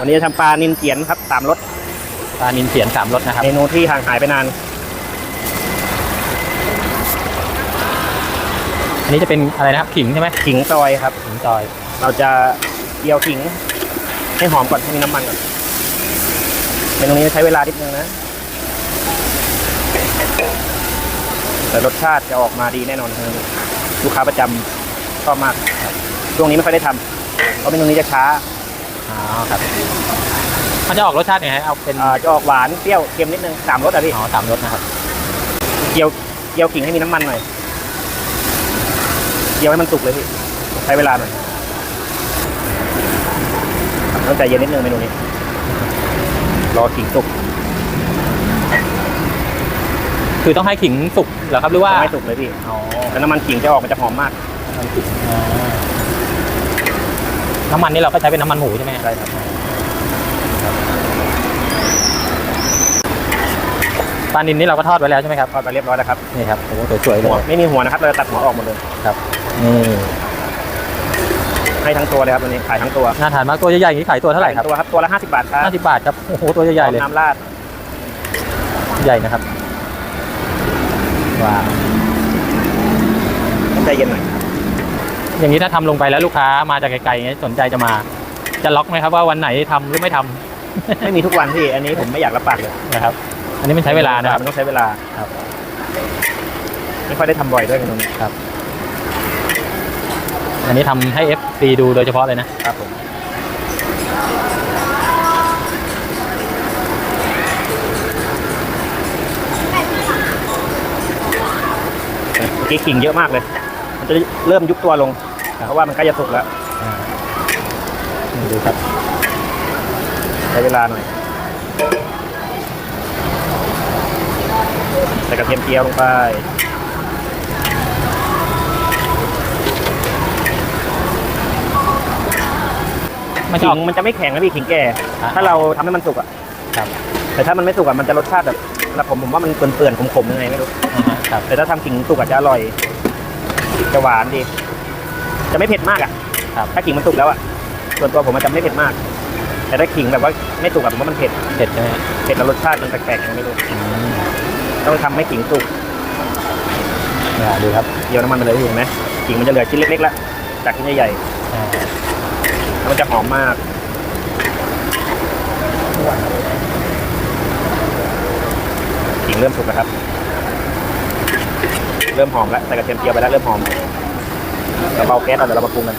วันนี้จะทำปลานินเจียนครับสามรสปลานินเสียนสามรสนะครับ เมนูที่ห่างหายไปนาน อันนี้จะเป็นอะไรนะครับขิงใช่ไหมขิงซอยครับ ขิงซอย เราจะเจียวขิง ให้หอมก่อนให้มีน้ำมันก่อนเมนูนี้ใช้เวลานิดนึงนะ แต่รสชาติจะออกมาดีแน่นอนคือลูกค้าประจำชอบมากครับช่วงนี้ไม่ค่อยได้ทำเพราะเมนูนี้จะช้า อ๋อครับมันจะออกรสชาติยังไงเอาเป็นอ่าจะออกหวานเปรี้ยวเค็มนิดนึงสามรสอะพี่อ๋อสามรสนะครับเจียวเจียวขิงให้มีน้ำมันหน่อยเจียวให้มันสุกเลยพี่ใช้เวลาหน่อยครับต้องใจเย็นนิดนึงเมนูนี้ รอขิงสุกคือต้องให้ขิงสุกเหรอครับหรือว่ายังไม่สุกเลยพี่อ๋อแล้วน้ำมันขิงจะออกมันจะหอมมากน้ำมันขิงอ๋อ น้ำมันนี่เราก็ใช้เป็นน้ำมันหมูใช่ไหมใช่ครับปลานินนี่เราก็ทอดไว้แล้วใช่ไหมครับทอดไปเรียบร้อยแล้วครับนี่ครับโอ้โหสวยๆเลหัวยไม่มีหัวนะครับเราจะตัดหัวออกหมดเลยครับนี่ให้ทั้งตัวเลยครับวันนี้ขายทั้งตัวน่าทานมากตัวใหญ่ๆอย่างนี้ขายตัวเท่าไหร่ครับตัวครับตัวละห้าสิบบาทครับห้าสิบบาทครับโอ้โหตัวใหญ่ๆเลยน้ำราดใหญ่นะครับว้าวต้องใจเย็นหน่อย อย่างนี้ถ้าทำลงไปแล้วลูกค้ามาจากไกลๆอย่างเงี้ยสนใจจะมา จะล็อกไหมครับว่าวันไหนทำหรือไม่ทำไม่มีทุกวันพี่ อันนี้ผมไม่อยากรับปากเลยนะครับ อันนี้มันใช้เวลานะครับมันต้องใช้เวลาครับไม่ค่อยได้ทำบ่อยด้วยเมนูนี้อันนี้ทำให้ FC ดูโดยเฉพาะเลยนะครับผมเมื่อกี้ขิงเยอะมากเลย มันจะเริ่มยุบตัวลง เพราะว่ามันใกล้จะสุกแล้วอ่านี่ดูครับใช้เวลาหน่อยใส่กระเทียมเจียวลงไปมันจะขิออกงมันจะไม่แข็งนะพี่ขิงแก่อะถ้าเราทำให้มันสุกอะครับ แต่ถ้ามันไม่สุกอะมันจะรสชาติแบบสำหรับผมผมว่ามันเปื่อนๆขมๆยังไงไม่รู้อ่าฮะครับแต่ถ้าทำขิงสุกอะจะอร่อยจะหวานดี จะไม่เผ็ดมากอะครับ ถ้าขิงมันสุกแล้วอะส่วนตัวผมมันจะไม่เผ็ดมาก แต่ถ้าขิงแบบว่าไม่สุกอะผมว่ามันเผ็ดเผ็ดใช่ไหมเผ็ดแล้วรสชาติมันแปลกๆยังไงไม่รู้อืมต้องทำให้ขิงสุกเนี่ยดูครับเดี๋ยวน้ำมันมันเลยเห็นไหมขิงมันจะเหลือชิ้นเล็กๆแล้วจากชิ้นใหญ่อ่าๆแล้วมันจะหอมมากขิงเริ่มสุกแล้วครับ เริ่มหอมแล้วใส่กระเทียมเจียวไปแล้วเริ่มหอม เราเบาแก๊สเอาเดี๋ยวเรามาปรุงกัน